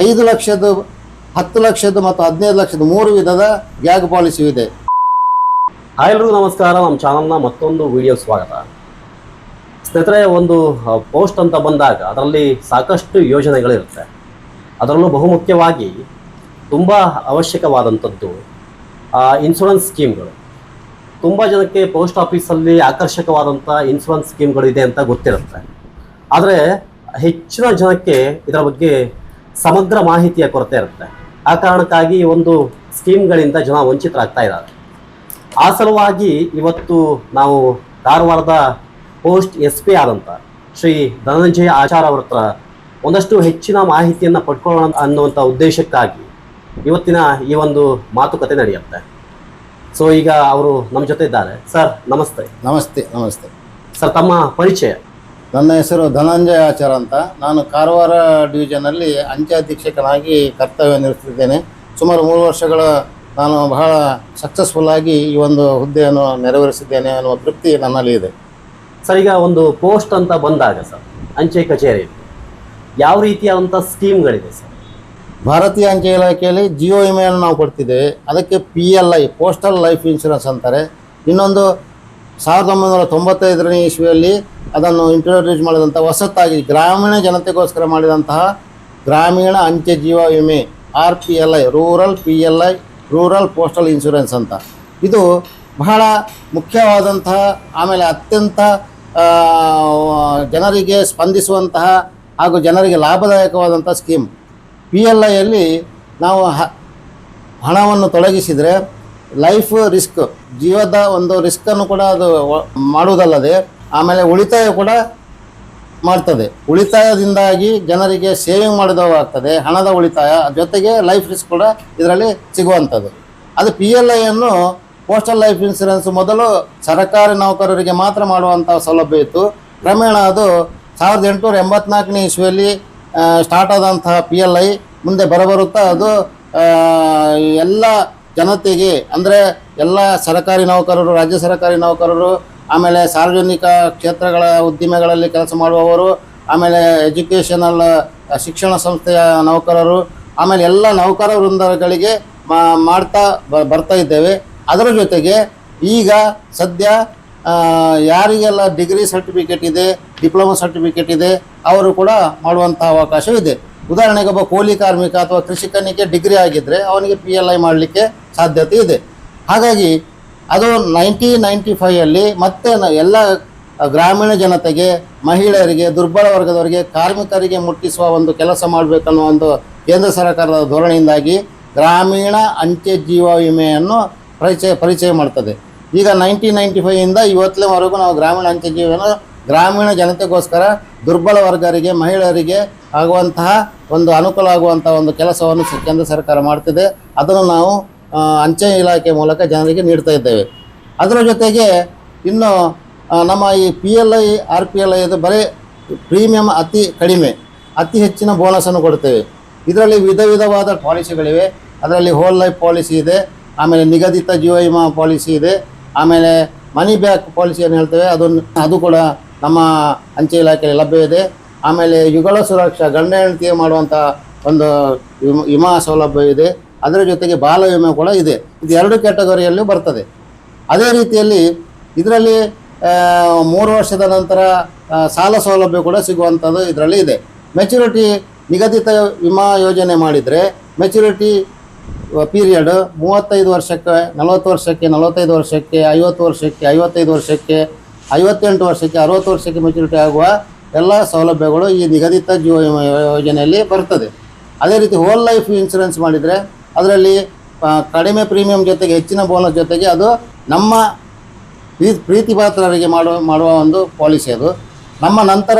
ಐದು ಲಕ್ಷದ ಹತ್ತು ಲಕ್ಷದ ಮತ್ತು ಹದಿನೈದು ಲಕ್ಷದ ಮೂರು ವಿಧದ ಗ್ಯಾಗ್ ಪಾಲಿಸಿ ಇದೆ. ಹಾಯ್ ಎಲ್ರಿಗೂ ನಮಸ್ಕಾರ. ನಮ್ಮ ಚಾನಲ್ನ ಮತ್ತೊಂದು ವಿಡಿಯೋ ಸ್ವಾಗತ. ಸ್ನೇಹಿತರೆ, ಒಂದು ಪೋಸ್ಟ್ ಅಂತ ಬಂದಾಗ ಅದರಲ್ಲಿ ಸಾಕಷ್ಟು ಯೋಜನೆಗಳಿರುತ್ತೆ. ಅದರಲ್ಲೂ ಬಹುಮುಖ್ಯವಾಗಿ ತುಂಬ ಅವಶ್ಯಕವಾದಂಥದ್ದು ಇನ್ಶೂರೆನ್ಸ್ ಸ್ಕೀಮ್ಗಳು ತುಂಬ ಜನಕ್ಕೆ ಪೋಸ್ಟ್ ಆಫೀಸಲ್ಲಿ ಆಕರ್ಷಕವಾದಂಥ ಇನ್ಶೂರೆನ್ಸ್ ಸ್ಕೀಮ್ಗಳಿದೆ ಅಂತ ಗೊತ್ತಿರುತ್ತೆ. ಆದರೆ ಹೆಚ್ಚಿನ ಜನಕ್ಕೆ ಇದರ ಬಗ್ಗೆ ಸಮಗ್ರ ಮಾಹಿತಿಯ ಕೊರತೆ ಇರುತ್ತೆ. ಆ ಕಾರಣಕ್ಕಾಗಿ ಈ ಒಂದು ಸ್ಕೀಮ್ಗಳಿಂದ ಜನ ವಂಚಿತರಾಗ್ತಾ ಇದ್ದಾರೆ. ಆ ಸಲುವಾಗಿ ಇವತ್ತು ನಾವು ಕಾರವಾರದ ಪೋಸ್ಟ್ ಎಸ್ ಪಿ ಆದಂಥ ಶ್ರೀ ಧನಂಜಯ ಆಚಾರ್ ಅವರ ಹತ್ರ ಒಂದಷ್ಟು ಹೆಚ್ಚಿನ ಮಾಹಿತಿಯನ್ನು ಪಡ್ಕೊಳ್ಳೋಣ ಅನ್ನುವಂಥ ಉದ್ದೇಶಕ್ಕಾಗಿ ಇವತ್ತಿನ ಈ ಒಂದು ಮಾತುಕತೆ ನಡೆಯುತ್ತೆ. ಸೊ ಈಗ ಅವರು ನಮ್ಮ ಜೊತೆ ಇದ್ದಾರೆ. ಸರ್ ನಮಸ್ತೆ. ನಮಸ್ತೆ ನಮಸ್ತೆ. ಸರ್ ತಮ್ಮ ಪರಿಚಯ. ನನ್ನ ಹೆಸರು ಧನಂಜಯ ಆಚಾರ ಅಂತ. ನಾನು ಕಾರವಾರ ಡಿವಿಷನಲ್ಲಿ ಅಂಚೆ ಅಧೀಕ್ಷಕನಾಗಿ ಕರ್ತವ್ಯ ನಿರ್ವಹಿಸುತ್ತಿದ್ದೇನೆ ಸುಮಾರು ಮೂರು ವರ್ಷಗಳ ನಾನು ಬಹಳ ಸಕ್ಸಸ್ಫುಲ್ ಆಗಿ ಈ ಒಂದು ಹುದ್ದೆಯನ್ನು ನೆರವೇರಿಸಿದ್ದೇನೆ ಅನ್ನುವ ತೃಪ್ತಿ ನನ್ನಲ್ಲಿ ಇದೆ. ಸರ್ ಈಗ ಒಂದು ಪೋಸ್ಟ್ ಅಂತ ಬಂದಾಗ ಸರ್ ಅಂಚೆ ಕಚೇರಿ ಯಾವ ರೀತಿಯಾದಂಥ ಸ್ಕೀಮ್ಗಳಿದೆ ಸರ್? ಭಾರತೀಯ ಅಂಚೆ ಇಲಾಖೆಯಲ್ಲಿ ಜಿಯೋ ವಿಮೆಯನ್ನು ನಾವು ಕೊಡ್ತಿದ್ದೇವೆ. ಅದಕ್ಕೆ P L I postal life insurance ಅಂತಾರೆ. ಇನ್ನೊಂದು ಸಾವಿರದ ಒಂಬೈನೂರ ತೊಂಬತ್ತೈದನೇ ಇಸ್ವಿಯಲ್ಲಿ ಅದನ್ನು ಇಂಟ್ರೊಡ್ಯೂಸ್ ಮಾಡಿದಂಥ ಹೊಸತಾಗಿ ಗ್ರಾಮೀಣ ಜನತೆಗೋಸ್ಕರ ಮಾಡಿದಂತಹ ಗ್ರಾಮೀಣ ಅಂಚೆ ಜೀವ ವಿಮೆ, R P L I, rural P L I, rural postal insurance ಅಂತ. ಇದು ಬಹಳ ಮುಖ್ಯವಾದಂತಹ ಆಮೇಲೆ ಅತ್ಯಂತ ಜನರಿಗೆ ಸ್ಪಂದಿಸುವಂತಹ ಹಾಗೂ ಜನರಿಗೆ ಲಾಭದಾಯಕವಾದಂಥ ಸ್ಕೀಮ್. ಪಿ ಎಲ್ ಐಯಲ್ಲಿ ನಾವು ಹಣವನ್ನು ತೊಡಗಿಸಿದರೆ ಲೈಫ್ ರಿಸ್ಕ್, ಜೀವದ ಒಂದು ರಿಸ್ಕನ್ನು ಕೂಡ ಅದು ಮಾಡುವುದಲ್ಲದೆ ಆಮೇಲೆ ಉಳಿತಾಯ ಕೂಡ ಮಾಡ್ತದೆ. ಉಳಿತಾಯದಿಂದಾಗಿ ಜನರಿಗೆ ಸೇವಿಂಗ್ ಮಾಡಿದವಾಗ್ತದೆ, ಹಣದ ಉಳಿತಾಯ, ಜೊತೆಗೆ ಲೈಫ್ ರಿಸ್ಕ್ ಕೂಡ ಇದರಲ್ಲಿ ಸಿಗುವಂಥದ್ದು. ಅದು ಪಿ ಎಲ್ ಐಯನ್ನು ಪೋಸ್ಟಲ್ ಲೈಫ್ ಇನ್ಸೂರೆನ್ಸ್ ಮೊದಲು ಸರ್ಕಾರಿ ನೌಕರರಿಗೆ ಮಾತ್ರ ಮಾಡುವಂಥ ಸೌಲಭ್ಯ ಇತ್ತು. ಕ್ರಮೇಣ ಅದು ಸಾವಿರದ ಎಂಟುನೂರ ಎಂಬತ್ನಾಲ್ಕನೇ ಇಸ್ವಿಯಲ್ಲಿ ಸ್ಟಾರ್ಟ್ ಆದಂತಹ ಪಿ ಎಲ್ ಐ ಮುಂದೆ ಬರಬರುತ್ತಾ ಅದು ಎಲ್ಲ ಜನತೆಗೆ, ಅಂದರೆ ಎಲ್ಲ ಸರ್ಕಾರಿ ನೌಕರರು, ರಾಜ್ಯ ಸರ್ಕಾರಿ ನೌಕರರು ಆಮೇಲೆ ಸಾರ್ವಜನಿಕ ಕ್ಷೇತ್ರಗಳ ಉದ್ದಿಮೆಗಳಲ್ಲಿ ಕೆಲಸ ಮಾಡುವವರು, ಆಮೇಲೆ ಎಜುಕೇಷನಲ್ ಶಿಕ್ಷಣ ಸಂಸ್ಥೆಯ ನೌಕರರು, ಆಮೇಲೆ ಎಲ್ಲ ನೌಕರ ವೃಂದಗಳಿಗೆ ಮಾಡ್ತಾ ಬರ್ತಾ ಇದ್ದೇವೆ. ಅದರ ಜೊತೆಗೆ ಈಗ ಸದ್ಯ ಯಾರಿಗೆಲ್ಲ ಡಿಗ್ರಿ ಸರ್ಟಿಫಿಕೇಟ್ ಇದೆ, ಡಿಪ್ಲೊಮಾ ಸರ್ಟಿಫಿಕೇಟ್ ಇದೆ, ಅವರು ಕೂಡ ಮಾಡುವಂತಹ ಅವಕಾಶವಿದೆ. ಉದಾಹರಣೆಗೆ ಒಬ್ಬ ಕೂಲಿ ಕಾರ್ಮಿಕ ಅಥವಾ ಕೃಷಿಕನಿಗೆ ಡಿಗ್ರಿ ಆಗಿದ್ದರೆ ಅವನಿಗೆ ಪಿ ಎಲ್ ಐ ಮಾಡಲಿಕ್ಕೆ ಸಾಧ್ಯತೆ ಇದೆ. ಹಾಗಾಗಿ ಅದು ನೈನ್ಟೀನ್ ನೈಂಟಿ ಫೈಯಲ್ಲಿ ಮತ್ತೆ ಎಲ್ಲ ಗ್ರಾಮೀಣ ಜನತೆಗೆ, ಮಹಿಳೆಯರಿಗೆ, ದುರ್ಬಲ ವರ್ಗದವರಿಗೆ, ಕಾರ್ಮಿಕರಿಗೆ ಮುಟ್ಟಿಸುವ ಒಂದು ಕೆಲಸ ಮಾಡಬೇಕನ್ನೋ ಒಂದು ಕೇಂದ್ರ ಸರ್ಕಾರದ ಧೋರಣೆಯಿಂದಾಗಿ ಗ್ರಾಮೀಣ ಅಂಚೆ ಜೀವ ವಿಮೆಯನ್ನು ಪರಿಚಯ ಪರಿಚಯ ಮಾಡ್ತದೆ. ಈಗ ನೈನ್ಟೀನ್ ನೈಂಟಿ ಫೈವಿಂದ ಇವತ್ತಿನವರೆಗೂ ನಾವು ಗ್ರಾಮೀಣ ಅಂಚೆ ಜೀವನ ಗ್ರಾಮೀಣ ಜನತೆಗೋಸ್ಕರ ದುರ್ಬಲ ವರ್ಗರಿಗೆ, ಮಹಿಳೆಯರಿಗೆ ಆಗುವಂತಹ ಒಂದು ಅನುಕೂಲ ಆಗುವಂತಹ ಒಂದು ಕೆಲಸವನ್ನು ಕೇಂದ್ರ ಸರ್ಕಾರ ಮಾಡ್ತಿದೆ. ಅದನ್ನು ನಾವು ಅಂಚೆ ಇಲಾಖೆ ಮೂಲಕ ಜನರಿಗೆ ನೀಡ್ತಾ ಇದ್ದೇವೆ. ಅದರ ಜೊತೆಗೆ ಇನ್ನು ನಮ್ಮ ಈ P L I R P L I ಅದು ಬರೀ ಪ್ರೀಮಿಯಂ ಅತಿ ಕಡಿಮೆ, ಅತಿ ಹೆಚ್ಚಿನ ಬೋನಸನ್ನು ಕೊಡ್ತೇವೆ. ಇದರಲ್ಲಿ ವಿಧ ವಿಧವಾದ ಪಾಲಿಸಿಗಳಿವೆ ಅದರಲ್ಲಿ ಹೋಲ್ ಲೈಫ್ ಪಾಲಿಸಿ ಇದೆ, ಆಮೇಲೆ ನಿಗದಿತ ಜೀವ ವಿಮಾ ಪಾಲಿಸಿ ಇದೆ, ಆಮೇಲೆ ಮನಿ ಬ್ಯಾಕ್ ಪಾಲಿಸಿಯನ್ನು ಹೇಳ್ತೇವೆ. ಅದನ್ನು ಅದು ಕೂಡ ನಮ್ಮ ಅಂಚೆ ಇಲಾಖೆಯಲ್ಲಿ ಇದೆ. ಆಮೇಲೆ ಯುಗಳ ಸುರಕ್ಷಾ, ಗಂಡ ಹೆಂಡತಿಯ ಮಾಡುವಂಥ ಒಂದು ವಿಮಾ ಸೌಲಭ್ಯ ಇದೆ. ಅದರ ಜೊತೆಗೆ ಬಾಲ ವಿಮೆ ಕೂಡ ಇದೆ. ಇದು ಎರಡು ಕ್ಯಾಟಗರಿಯಲ್ಲಿ ಬರ್ತದೆ. ಅದೇ ರೀತಿಯಲ್ಲಿ ಇದರಲ್ಲಿ ಮೂರು ವರ್ಷದ ನಂತರ ಸಾಲ ಸೌಲಭ್ಯ ಕೂಡ ಸಿಗುವಂಥದ್ದು ಇದರಲ್ಲಿ ಇದೆ. ಮೆಚುರಿಟಿ ನಿಗದಿತ ವಿಮಾ ಯೋಜನೆ ಮಾಡಿದರೆ ಮೆಚುರಿಟಿ ಪೀರಿಯಡ್ ಮೂವತ್ತೈದು ವರ್ಷಕ್ಕೆ, ನಲವತ್ತು ವರ್ಷಕ್ಕೆ, ನಲವತ್ತೈದು ವರ್ಷಕ್ಕೆ, ಐವತ್ತು ವರ್ಷಕ್ಕೆ, ಐವತ್ತೈದು ವರ್ಷಕ್ಕೆ, ಐವತ್ತೆಂಟು ವರ್ಷಕ್ಕೆ, ಅರವತ್ತು ವರ್ಷಕ್ಕೆ ಮೆಚುರಿಟಿ ಆಗುವ ಎಲ್ಲ ಸೌಲಭ್ಯಗಳು ಈ ನಿಗದಿತ ಜೀವ ವಿಮಾ ಯೋಜನೆಯಲ್ಲಿ ಬರ್ತದೆ. ಅದೇ ರೀತಿ ಹೋಲ್ ಲೈಫ್ ಇನ್ಶೂರೆನ್ಸ್ ಮಾಡಿದರೆ ಅದರಲ್ಲಿ ಕಡಿಮೆ ಪ್ರೀಮಿಯಂ ಜೊತೆಗೆ, ಹೆಚ್ಚಿನ ಬೋನಸ್ ಜೊತೆಗೆ ಅದು ನಮ್ಮ ಪ್ರೀ- ಪ್ರೀತಿ ಪಾತ್ರರಿಗೆ ಮಾಡುವ ಮಾಡುವ ಒಂದು ಪಾಲಿಸಿ ಅದು. ನಮ್ಮ ನಂತರ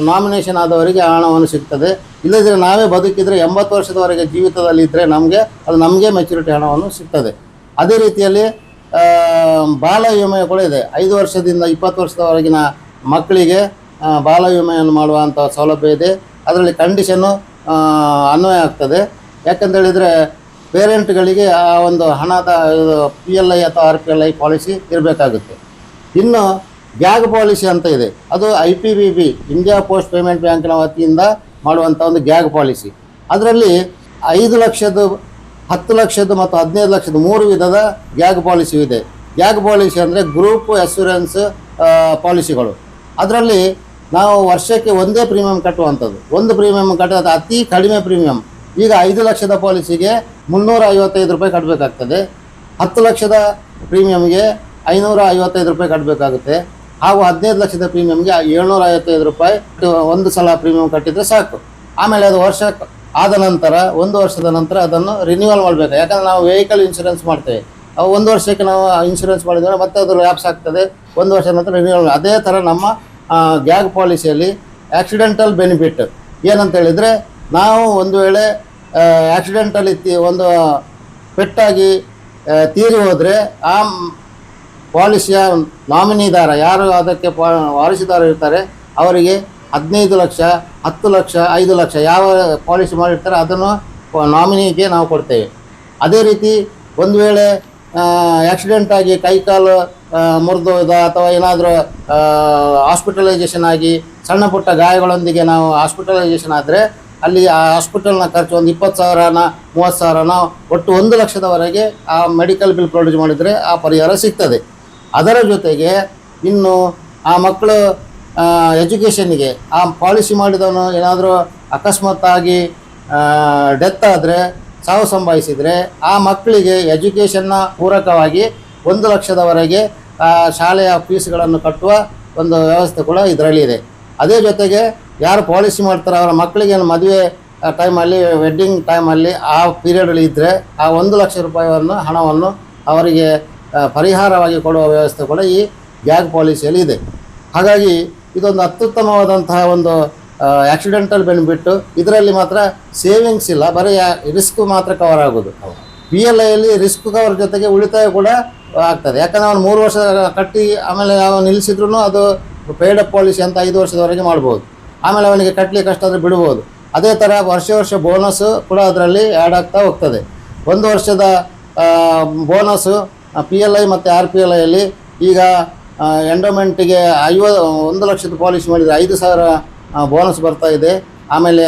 ನಾಮಿನೇಷನ್ ಆದವರಿಗೆ ಹಣವನ್ನು ಸಿಗ್ತದೆ. ಇಲ್ಲದಿದ್ದರೆ ನಾವೇ ಬದುಕಿದರೆ ಎಂಬತ್ತು ವರ್ಷದವರೆಗೆ ಜೀವಿತದಲ್ಲಿ ಇದ್ದರೆ ನಮಗೆ, ಅದು ನಮಗೆ ಮೆಚುರಿಟಿ ಹಣವನ್ನು ಸಿಗ್ತದೆ. ಅದೇ ರೀತಿಯಲ್ಲಿ ಬಾಲ ವಿಮೆ ಕೂಡ ಇದೆ. ಐದು ವರ್ಷದಿಂದ ಇಪ್ಪತ್ತು ವರ್ಷದವರೆಗಿನ ಮಕ್ಕಳಿಗೆ ಬಾಲ ವಿಮೆಯನ್ನು ಮಾಡುವಂಥ ಸೌಲಭ್ಯ ಇದೆ. ಅದರಲ್ಲಿ ಕಂಡೀಷನ್ನು ಅನ್ವಯ ಆಗ್ತದೆ. ಯಾಕಂತ ಹೇಳಿದರೆ ಪೇರೆಂಟ್ಗಳಿಗೆ ಆ ಒಂದು ಹಣದ ಪಿ ಎಲ್ ಐ ಅಥವಾ R P L I policy ಇರಬೇಕಾಗುತ್ತೆ. ಇನ್ನು ಗ್ಯಾಗ್ ಪಾಲಿಸಿ ಅಂತ ಇದೆ. ಅದು I P B B India post payment ಬ್ಯಾಂಕ್ನ ವತಿಯಿಂದ ಮಾಡುವಂಥ ಒಂದು ಗ್ಯಾಗ್ ಪಾಲಿಸಿ ಅದರಲ್ಲಿ ಐದು ಲಕ್ಷದ ಹತ್ತು ಲಕ್ಷದ ಮತ್ತು ಹದಿನೈದು ಲಕ್ಷದ ಮೂರು ವಿಧದ ಗ್ಯಾಗ್ ಪಾಲಿಸಿ ಇದೆ. ಗ್ಯಾಗ್ ಪಾಲಿಸಿ ಅಂದರೆ ಗ್ರೂಪ್ ಅಶ್ಯೂರೆನ್ಸ್ ಪಾಲಿಸಿಗಳು ಅದರಲ್ಲಿ ನಾವು ವರ್ಷಕ್ಕೆ ಒಂದೇ ಪ್ರೀಮಿಯಂ ಕಟ್ಟುವಂಥದ್ದು. ಒಂದು ಪ್ರೀಮಿಯಂ ಕಟ್ಟೋದು ಅತಿ ಕಡಿಮೆ ಪ್ರೀಮಿಯಂ ಈಗ ಐದು ಲಕ್ಷದ ಪಾಲಿಸಿಗೆ ಮುನ್ನೂರ ಐವತ್ತೈದು ರೂಪಾಯಿ ಕಟ್ಟಬೇಕಾಗ್ತದೆ ಹತ್ತು ಲಕ್ಷದ ಪ್ರೀಮಿಯಮ್ಗೆ ಐನೂರ ಐವತ್ತೈದು ರೂಪಾಯಿ ಕಟ್ಟಬೇಕಾಗುತ್ತೆ ಹಾಗೂ ಹದಿನೈದು ಲಕ್ಷದ ಪ್ರೀಮಿಯಂಗೆ ಏಳ್ನೂರ ಐವತ್ತೈದು ರೂಪಾಯಿ ಒಂದು ಸಲ ಪ್ರೀಮಿಯಂ ಕಟ್ಟಿದರೆ ಸಾಕು. ಆಮೇಲೆ ಅದು ವರ್ಷ ಆದ ನಂತರ, ಒಂದು ವರ್ಷದ ನಂತರ ಅದನ್ನು ರಿನ್ಯೂವಲ್ ಮಾಡಬೇಕು. ಯಾಕಂದರೆ ನಾವು ವೆಹಿಕಲ್ ಇನ್ಶೂರೆನ್ಸ್ ಮಾಡ್ತೇವೆ. ಅವು ಒಂದು ವರ್ಷಕ್ಕೆ ನಾವು ಇನ್ಶೂರೆನ್ಸ್ ಮಾಡಿದರೆ ಮತ್ತೆ ಅದು ಲ್ಯಾಪ್ಸ್ ಆಗ್ತದೆ. ಒಂದು ವರ್ಷದ ನಂತರ ರಿನ್ಯೂವಲ್ ಅದೇ ಥರ ನಮ್ಮ ಗ್ಯಾಗ್ ಪಾಲಿಸಿಯಲ್ಲಿ ಆಕ್ಸಿಡೆಂಟಲ್ ಬೆನಿಫಿಟ್ ಏನಂತ ಹೇಳಿದರೆ, ನಾವು ಒಂದು ವೇಳೆ ಆಕ್ಸಿಡೆಂಟಲ್ಲಿ ಒಂದು ಪೆಟ್ಟಾಗಿ ತೀರಿ ಹೋದರೆ ಆ ಪಾಲಿಸಿಯ ನಾಮಿನಿದಾರ ಯಾರು ಅದಕ್ಕೆ ಪಾ ಇರ್ತಾರೆ, ಅವರಿಗೆ ಹದಿನೈದು ಲಕ್ಷ, ಹತ್ತು ಲಕ್ಷ, ಐದು ಲಕ್ಷ ಯಾವ ಪಾಲಿಸಿ ಮಾಡಿರ್ತಾರೆ ಅದನ್ನು ನಾಮಿನಿಗೆ ನಾವು ಕೊಡ್ತೇವೆ. ಅದೇ ರೀತಿ ಒಂದು ವೇಳೆ ಆಕ್ಸಿಡೆಂಟ್ ಆಗಿ ಕೈಕಾಲು ಮುರಿದೋದ ಅಥವಾ ಏನಾದರೂ ಹಾಸ್ಪಿಟಲೈಸೇಷನ್ ಆಗಿ ಸಣ್ಣ ಪುಟ್ಟ ಗಾಯಗಳೊಂದಿಗೆ ನಾವು ಹಾಸ್ಪಿಟಲೈಸೇಷನ್ ಆದರೆ ಅಲ್ಲಿ ಆ ಹಾಸ್ಪಿಟಲ್ನ ಖರ್ಚು ಒಂದು ಇಪ್ಪತ್ತು ಸಾವಿರನ, ಮೂವತ್ತು ಸಾವಿರನ, ಒಟ್ಟು ಒಂದು ಲಕ್ಷದವರೆಗೆ ಆ ಮೆಡಿಕಲ್ ಬಿಲ್ ಪ್ರೊಡ್ಯೂಸ್ ಮಾಡಿದರೆ ಆ ಪರಿಹಾರ ಸಿಗ್ತದೆ. ಅದರ ಜೊತೆಗೆ ಇನ್ನು ಆ ಮಕ್ಕಳು ಎಜುಕೇಷನ್ನಿಗೆ ಆ ಪಾಲಿಸಿ ಮಾಡಿದವನು ಏನಾದರೂ ಅಕಸ್ಮಾತ್ತಾಗಿ ಡೆತ್ ಆದರೆ, ಸಾವು ಸಂಭವಿಸಿದರೆ ಆ ಮಕ್ಕಳಿಗೆ ಎಜುಕೇಷನ್ನ ಪೂರಕವಾಗಿ ಒಂದು ಲಕ್ಷದವರೆಗೆ ಶಾಲೆಯ ಫೀಸ್ಗಳನ್ನು ಕಟ್ಟುವ ಒಂದು ವ್ಯವಸ್ಥೆ ಕೂಡ ಇದರಲ್ಲಿ ಇದೆ. ಅದೇ ಜೊತೆಗೆ ಯಾರು ಪಾಲಿಸಿ ಮಾಡ್ತಾರೆ ಅವರ ಮಕ್ಕಳಿಗೆ ಮದುವೆ ಟೈಮಲ್ಲಿ ವೆಡ್ಡಿಂಗ್ ಟೈಮಲ್ಲಿ ಆ ಪೀರಿಯಡಲ್ಲಿ ಇದ್ದರೆ ಆ ಒಂದು ಲಕ್ಷ ರೂಪಾಯಿಯನ್ನು, ಹಣವನ್ನು ಅವರಿಗೆ ಪರಿಹಾರವಾಗಿ ಕೊಡುವ ವ್ಯವಸ್ಥೆ ಕೂಡ ಈ ಗ್ಯಾಗ್ ಪಾಲಿಸಿಯಲ್ಲಿ ಇದೆ. ಹಾಗಾಗಿ ಇದೊಂದು ಅತ್ಯುತ್ತಮವಾದಂತಹ ಒಂದು ಆಕ್ಸಿಡೆಂಟಲ್ ಬೆನಿಫಿಟ್ಟು ಇದರಲ್ಲಿ ಮಾತ್ರ ಸೇವಿಂಗ್ಸ್ ಇಲ್ಲ, ಬರೀ ರಿಸ್ಕ್ ಮಾತ್ರ ಕವರ್ ಆಗೋದು. ಪಿ ಎಲ್ ಐಯಲ್ಲಿ ರಿಸ್ಕ್ ಕವರ್ ಜೊತೆಗೆ ಉಳಿತಾಯ ಕೂಡ ಆಗ್ತದೆ. ಯಾಕಂದರೆ ಅವನು ಮೂರು ವರ್ಷ ಕಟ್ಟಿ ಆಮೇಲೆ ಅವನು ನಿಲ್ಲಿಸಿದ್ರು ಅದು ಪೇಡ್ ಅಪ್ ಪಾಲಿಸಿ ಅಂತ ಐದು ವರ್ಷದವರೆಗೆ ಮಾಡ್ಬೋದು. ಆಮೇಲೆ ಅವನಿಗೆ ಕಟ್ಟಲಿಕ್ಕೆ ಕಷ್ಟ ಆದರೆ ಬಿಡ್ಬೋದು. ಅದೇ ಥರ ವರ್ಷ ವರ್ಷ ಬೋನಸ್ ಕೂಡ ಅದರಲ್ಲಿ ಆ್ಯಡ್ ಆಗ್ತಾ ಹೋಗ್ತದೆ. ಒಂದು ವರ್ಷದ ಬೋನಸ್ಸು ಪಿ ಎಲ್ ಐ ಮತ್ತು ಆರ್ ಪಿ ಎಲ್ ಐಯಲ್ಲಿ ಈಗ ಎಂಡೋಮೆಂಟಿಗೆ ಐವ ಒಂದು ಲಕ್ಷದ ಪಾಲಿಸಿ ಮಾಡಿದರೆ ಐದು ಸಾವಿರ ಬೋನಸ್ ಬರ್ತಾ ಇದೆ. ಆಮೇಲೆ